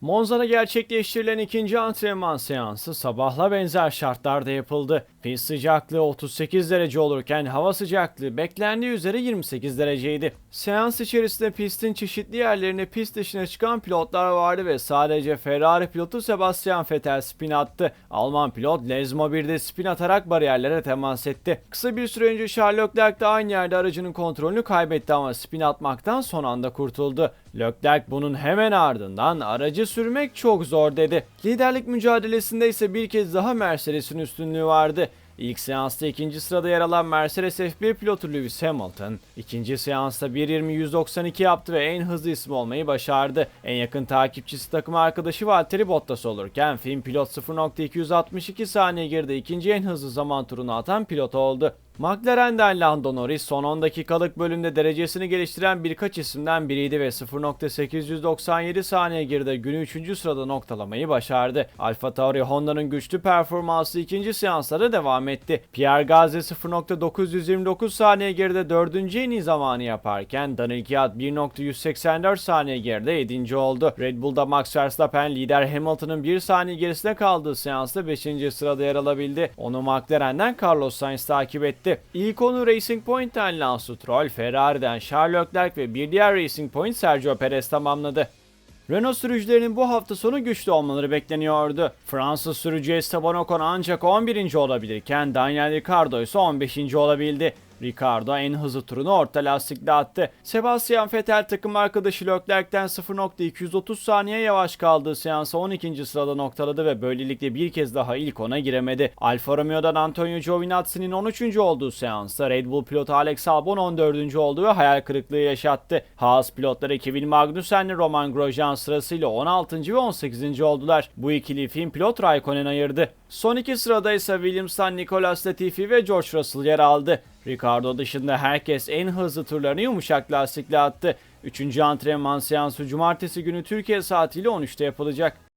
Monza'da gerçekleştirilen ikinci antrenman seansı sabahla benzer şartlarda yapıldı. Pist sıcaklığı 38 derece olurken hava sıcaklığı beklendiği üzere 28 dereceydi. Seans içerisinde pistin çeşitli yerlerine pist dışına çıkan pilotlar vardı ve sadece Ferrari pilotu Sebastian Vettel spin attı. Alman pilot Lezmo 1'de spin atarak bariyerlere temas etti. Kısa bir süre önce Charles Leclerc de aynı yerde aracının kontrolünü kaybetti ama spin atmaktan son anda kurtuldu. Leclerc bunun hemen ardından aracı sürmek çok zor dedi. Liderlik mücadelesinde ise bir kez daha Mercedes'in üstünlüğü vardı. İlk seansta ikinci sırada yer alan Mercedes F1 pilotu Lewis Hamilton, ikinci seansta 1.20-192 yaptı ve en hızlı isim olmayı başardı. En yakın takipçisi takım arkadaşı Valtteri Bottas olurken Fin pilot 0.262 saniye geride ikinci en hızlı zaman turunu atan pilot oldu. McLaren'den Lando Norris son 10 dakikalık bölümde derecesini geliştiren birkaç isimden biriydi ve 0.897 saniye geride günü 3. sırada noktalamayı başardı. Alfa Tauri Honda'nın güçlü performansı ikinci seanslara devam etti. Pierre Gasly 0.929 saniye geride 4. en iyi zamanı yaparken Daniel Kvyat 1.184 saniye geride 7. oldu. Red Bull'da Max Verstappen lider Hamilton'ın 1 saniye gerisinde kaldığı seansta 5. sırada yer alabildi. Onu McLaren'den Carlos Sainz takip etti. İlk onu Racing Point'ten Lance Stroll, Ferrari'den Charles Leclerc ve bir diğer Racing Point Sergio Perez tamamladı. Renault sürücülerinin bu hafta sonu güçlü olmaları bekleniyordu. Fransız sürücü Esteban Ocon ancak 11. olabilirken Daniel Ricciardo ise 15. olabildi. Ricardo en hızlı turunu orta lastikle attı. Sebastian Vettel takım arkadaşı Leclerc'ten 0.230 saniye yavaş kaldığı seansa 12. sırada noktaladı ve böylelikle bir kez daha ilk ona giremedi. Alfa Romeo'dan Antonio Giovinazzi'nin 13. olduğu seansta Red Bull pilotu Alex Albon 14. oldu ve hayal kırıklığı yaşattı. Haas pilotları Kevin Magnussen ile Roman Grosjean sırasıyla 16. ve 18. oldular. Bu ikili Fin pilot Raikkonen ayırdı. Son iki sırada ise Williams'tan Nicolas Latifi ve George Russell yer aldı. Ricardo dışında herkes en hızlı turlarını yumuşak lastikle attı. Üçüncü antrenman seansı cumartesi günü Türkiye saatiyle 13'te yapılacak.